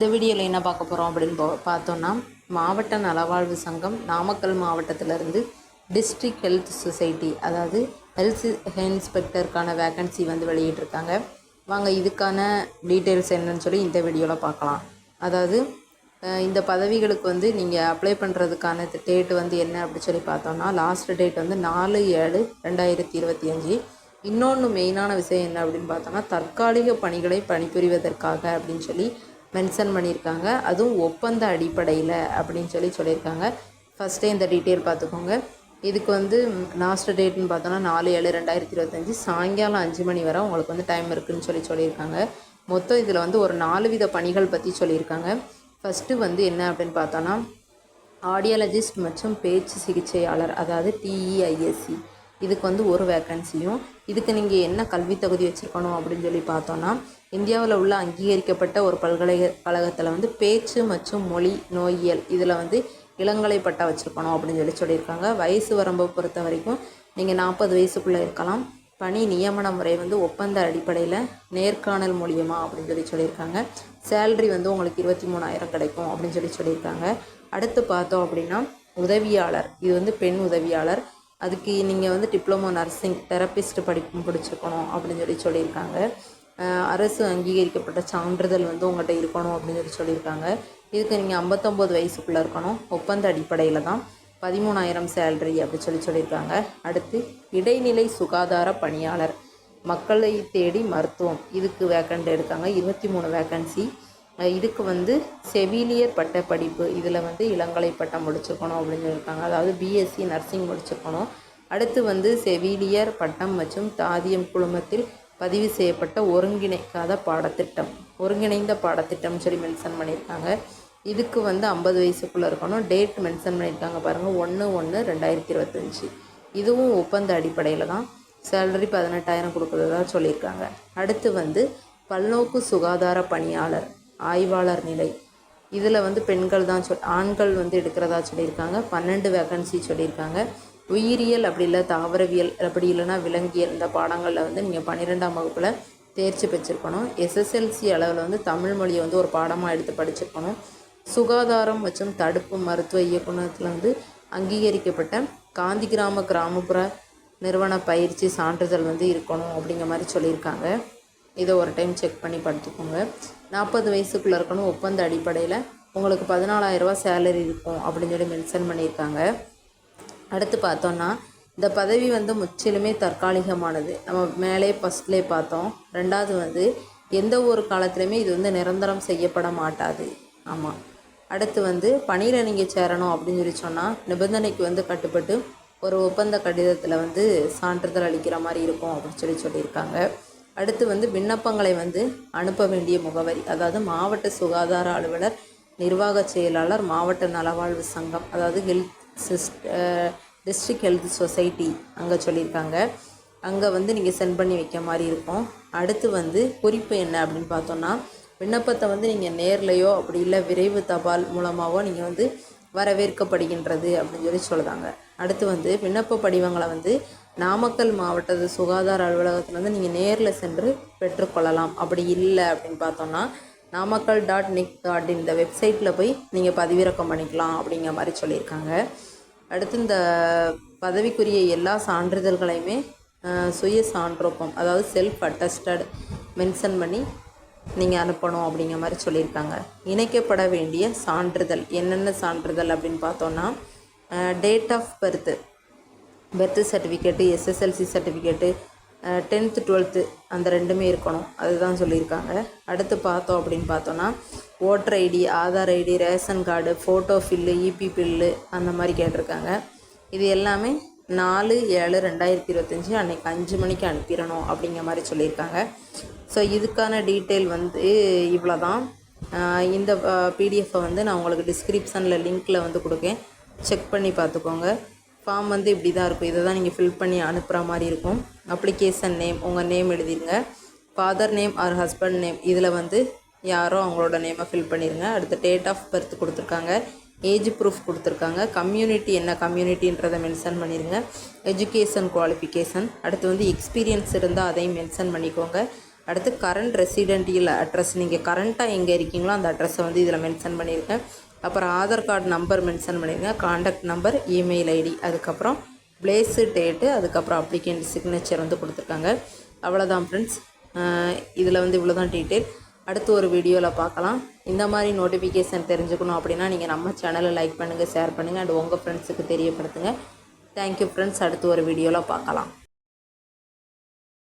இந்த வீடியோவில் என்ன பார்க்க போகிறோம் அப்படின்னு போ பார்த்தோன்னா மாவட்ட நலவாழ்வு சங்கம் நாமக்கல் மாவட்டத்திலேருந்து டிஸ்ட்ரிக்ட் ஹெல்த் சொசைட்டி அதாவது ஹெல்த் இன்ஸ்பெக்டருக்கான வேக்கன்சி வந்து வெளியிட்டிருக்காங்க. வாங்க இதுக்கான டீட்டெயில்ஸ் என்னன்னு சொல்லி இந்த வீடியோவில் பார்க்கலாம். அதாவது இந்த பதவிகளுக்கு வந்து நீங்கள் அப்ளை பண்ணுறதுக்கான டேட் வந்து என்ன அப்படி சொல்லி பார்த்தோம்னா லாஸ்ட் டேட் வந்து நாலு ஏழு ரெண்டாயிரத்தி இருபத்தி அஞ்சு. இன்னொன்று மெயினான விஷயம் என்ன அப்படின்னு பார்த்தோம்னா தற்காலிக பணிகளை பணிபுரிவதற்காக அப்படின்னு சொல்லி மென்ஷன் பண்ணியிருக்காங்க. அதுவும் ஒப்பந்த அடிப்படையில் அப்படின்னு சொல்லி சொல்லியிருக்காங்க. ஃபஸ்ட்டே இந்த டீட்டெயில் பார்த்துக்கோங்க. இதுக்கு வந்து லாஸ்ட் டேட்னு பார்த்தோன்னா நாலு ஏழு ரெண்டாயிரத்தி இருபத்தஞ்சி சாயங்காலம் அஞ்சு மணி வரை உங்களுக்கு வந்து டைம் இருக்குதுன்னு சொல்லி சொல்லியிருக்காங்க. மொத்தம் இதில் வந்து ஒரு நாலு வித பணிகள் பற்றி சொல்லியிருக்காங்க. ஃபஸ்ட்டு வந்து என்ன அப்படின்னு பார்த்தோன்னா ஆடியாலஜிஸ்ட் மற்றும் பேச்சு சிகிச்சையாளர் அதாவது டிஇஐஎஸ்சி இதுக்கு வந்து ஒரு வேக்கன்சியும் இதுக்கு நீங்கள் என்ன கல்வி தகுதி வச்சுருக்கணும் அப்படின்னு சொல்லி பார்த்தோன்னா இந்தியாவில் உள்ள அங்கீகரிக்கப்பட்ட ஒரு பல்கலைக்கழகத்தில் வந்து பேச்சு மற்றும் மொழி நோயியல் இதில் வந்து இளங்கலை பட்டா வச்சுருக்கணும் அப்படின்னு சொல்லி சொல்லியிருக்காங்க. வயசு வரம்பை பொறுத்த வரைக்கும் நீங்கள் நாற்பது வயசுக்குள்ளே இருக்கலாம். பணி நியமன முறை வந்து ஒப்பந்த அடிப்படையில் நேர்காணல் மூலியமா அப்படின்னு சொல்லி சொல்லியிருக்காங்க. சேல்ரி வந்து உங்களுக்கு இருபத்தி மூணாயிரம் கிடைக்கும் அப்படின்னு சொல்லி சொல்லியிருக்காங்க. அடுத்து பார்த்தோம் அப்படின்னா உதவியாளர். இது வந்து பெண் உதவியாளர். அதுக்கு நீங்கள் வந்து டிப்ளமோ நர்சிங் தெரப்பிஸ்ட் படிப்பு முடிச்சிருக்கணும் அப்படின்னு சொல்லி சொல்லியிருக்காங்க. அரசு அங்கீகரிக்கப்பட்ட சான்றிதழ் வந்து உங்கள்கிட்ட இருக்கணும் அப்படின்னு சொல்லி சொல்லியிருக்காங்க. இதுக்கு நீங்கள் ஐம்பத்தொம்போது வயசுக்குள்ளே இருக்கணும். ஒப்பந்த அடிப்படையில் தான் பதிமூணாயிரம் சேல்ரி அப்படின்னு சொல்லி சொல்லியிருக்காங்க. அடுத்து இடைநிலை சுகாதார பணியாளர். மக்களை தேடி மருத்துவம். இதுக்கு வேக்கண்ட் எடுக்காங்க இருபத்தி மூணு வேக்கன்சி இதுக்கு வந்து செவிலியர் பட்ட படிப்பு இதில் வந்து இளங்கலை பட்டம் முடிச்சிருக்கணும் அப்படின்னு சொல்லியிருக்காங்க. அதாவது பிஎஸ்சி நர்சிங் முடிச்சிருக்கணும் அடுத்து வந்து செவிலியர் பட்டம் மற்றும் தாதியம் குழுமத்தில் பதிவு செய்யப்பட்ட ஒருங்கிணைக்காத பாடத்திட்டம். ஒருங்கிணைந்த பாடத்திட்டம் சொல்லி மென்ஷன் பண்ணியிருக்காங்க. இதுக்கு வந்து ஐம்பது வயசுக்குள்ளே இருக்கணும். டேட் மென்ஷன் பண்ணியிருக்காங்க பாருங்கள் ஒன்று ஒன்று ரெண்டாயிரத்தி இருபத்தஞ்சி. இதுவும் ஒப்பந்த அடிப்படையில் தான் சேலரி பதினெட்டாயிரம் கொடுக்குறதா சொல்லியிருக்காங்க. அடுத்து வந்து பல்நோக்கு சுகாதார பணியாளர். ஆய்வாளர் நிலை. இதில் வந்து பெண்கள் தான் சொல் ஆண்கள் வந்து எடுக்கிறதா சொல்லியிருக்காங்க. பன்னெண்டு வேகன்சி சொல்லியிருக்காங்க. உயிரியல் அப்படி இல்லை தாவரவியல் அப்படி இல்லைன்னா விலங்கியல் இந்த பாடங்களில் வந்து நீங்கள் பன்னிரெண்டாம் வகுப்பில் தேர்ச்சி பெற்றிருக்கணும். எஸ்எஸ்எல்சி அளவில் வந்து தமிழ் மொழியை வந்து ஒரு பாடமாக எடுத்து படிச்சிருக்கணும். சுகாதாரம் மற்றும் தடுப்பு மருத்துவ இயக்குநரத்தில் வந்து அங்கீகரிக்கப்பட்ட காந்தி கிராம கிராமப்புற நிறுவன பயிற்சி சான்றிதழ் வந்து இருக்கணும் அப்படிங்கிற மாதிரி சொல்லியிருக்காங்க. இதை ஒரு டைம் செக் பண்ணி படுத்துக்கோங்க. நாற்பது வயசுக்குள்ளே இருக்கணும் ஒப்பந்த அடிப்படையில். உங்களுக்கு பதினாலாயிரரூபா சேலரி இருக்கும் அப்படின்னு சொல்லி மென்ஷன் பண்ணியிருக்காங்க. அடுத்து பார்த்தோன்னா இந்த பதவி வந்து முற்றிலுமே தற்காலிகமானது. நம்ம மேலே ஃபஸ்ட்லேயே பார்த்தோம். ரெண்டாவது வந்து எந்த ஒரு காலத்துலையுமே இது வந்து நிரந்தரம் செய்யப்பட மாட்டாது. ஆமாம் அடுத்து வந்து பணியில் நீங்கள் சேரணும் அப்படின்னு சொல்லி சொன்னால் நிபந்தனைக்கு வந்து கட்டுப்பட்டு ஒரு ஒப்பந்த கடிதத்தில் வந்து சான்றிதழ் அளிக்கிற மாதிரி இருக்கும் அப்படின்னு சொல்லி சொல்லியிருக்காங்க. அடுத்து வந்து விண்ணப்பங்களை வந்து அனுப்ப வேண்டிய முகவரி அதாவது மாவட்ட சுகாதார அலுவலர் நிர்வாக செயலாளர் மாவட்ட நலவாழ்வு சங்கம் அதாவது ஹெல்த் சிஸ்ட் டிஸ்ட்ரிக்ட் ஹெல்த் சொசைட்டி அங்கே சொல்லியிருக்காங்க. அங்கே வந்து நீங்கள் சென்ட் பண்ணி வைக்க மாதிரி இருக்கும். அடுத்து வந்து குறிப்பு என்ன அப்படின்னு பார்த்தோன்னா விண்ணப்பத்தை வந்து நீங்கள் நேர்லையோ அப்படி இல்லை விரைவு தபால் மூலமாகவோ நீங்கள் வந்து வரவேற்கப்படுகின்றது அப்படின்னு சொல்லி சொல்லுதாங்க. அடுத்து வந்து விண்ணப்ப படிவங்களை வந்து நாமக்கல் மாவட்டத்து சுகாதார அலுவலகத்தில் வந்து நீங்கள் நேரில் சென்று பெற்றுக்கொள்ளலாம். அப்படி இல்லை அப்படின்னு பார்த்தோன்னா நாமக்கல் டாட் நிக் டாட் இந்த வெப்சைட்டில் போய் நீங்கள் பதிவிறக்கம் பண்ணிக்கலாம் அப்படிங்கிற மாதிரி சொல்லியிருக்காங்க. அடுத்து இந்த பதவிக்குரிய எல்லா சான்றிதழ்களையுமே சுய சான்றொப்பம் அதாவது செல்ஃப் அட்டஸ்டட் மென்ஷன் பண்ணி நீங்கள் அனுப்பணும் அப்படிங்கிற மாதிரி சொல்லியிருக்காங்க. இணைக்கப்பட வேண்டிய சான்றிதழ் என்னென்ன சான்றிதழ் அப்படின்னு பார்த்தோன்னா date of birth birth certificate SSLC certificate tenth twelfth அந்த ரெண்டுமே இருக்கணும். அதுதான் சொல்லியிருக்காங்க. அடுத்து பார்த்தோம் அப்படின்னு பார்த்தோன்னா voter ID Aadhaar ID ration card photo fill EB bill அந்த மாதிரி கேட்டிருக்காங்க. இது எல்லாமே நாலு ஏழு ரெண்டாயிரத்தி இருபத்தஞ்சி அன்றைக்கி அஞ்சு மணிக்கு அனுப்பிடணும் அப்படிங்கிற மாதிரி சொல்லியிருக்காங்க. ஸோ இதுக்கான டீட்டெயில் வந்து இவ்வளோ தான் இந்த பிடிஎஃப்பை வந்து நான் உங்களுக்கு டிஸ்கிரிப்ஷனில் லிங்க்கில் வந்து கொடுக்கேன். செக் பண்ணி பார்த்துக்கோங்க. ஃபார்ம் வந்து இப்படி தான் இருக்கும். இதை தான் நீங்கள் ஃபில் பண்ணி அனுப்புகிற மாதிரி இருக்கும். அப்ளிகேஷன் நேம் உங்கள் name எழுதிருங்க. Father name or husband name இதில் வந்து யாரோ அவங்களோட நேமை ஃபில் பண்ணிடுங்க அடுத்து டேட் ஆஃப் பர்த் கொடுத்துருக்காங்க. ஏஜ் ப்ரூஃப் கொடுத்துருக்காங்க. கம்யூனிட்டி என்ன கம்யூனிட்டின்றதை மென்ஷன் பண்ணிடுங்க எஜுகேஷன் குவாலிஃபிகேஷன் அடுத்து வந்து எக்ஸ்பீரியன்ஸ் இருந்தால் அதையும் மென்ஷன் பண்ணிக்கோங்க. அடுத்து கரண்ட் ரெசிடென்டியல் அட்ரஸ் நீங்கள் கரண்ட்டாக எங்கே இருக்கீங்களோ அந்த அட்ரஸை வந்து இதில் மென்ஷன் பண்ணியிருக்கேன் அப்புறம் ஆதார் கார்டு நம்பர் மென்ஷன் பண்ணிடுங்க காண்டாக்ட் நம்பர் இமெயில் ஐடி அதுக்கப்புறம் பிளேஸு டேட்டு அதுக்கப்புறம் அப்ளிகேண்ட் சிக்னேச்சர் வந்து கொடுத்துருக்காங்க. அவ்வளோதான் ஃப்ரெண்ட்ஸ் இதில் வந்து இவ்வளோ தான் டீட்டெயில் அடுத்து ஒரு வீடியோவில் பார்க்கலாம். இந்த மாதிரி நோட்டிஃபிகேஷன் தெரிஞ்சுக்கணும் அப்படின்னா நீங்கள் நம்ம சேனலை லைக் பண்ணுங்கள் ஷேர் பண்ணுங்கள் அண்ட் உங்கள் ஃப்ரெண்ட்ஸுக்கு தெரியப்படுத்துங்க. தேங்க்யூ ஃப்ரெண்ட்ஸ் அடுத்து ஒரு வீடியோவில் பார்க்கலாம்.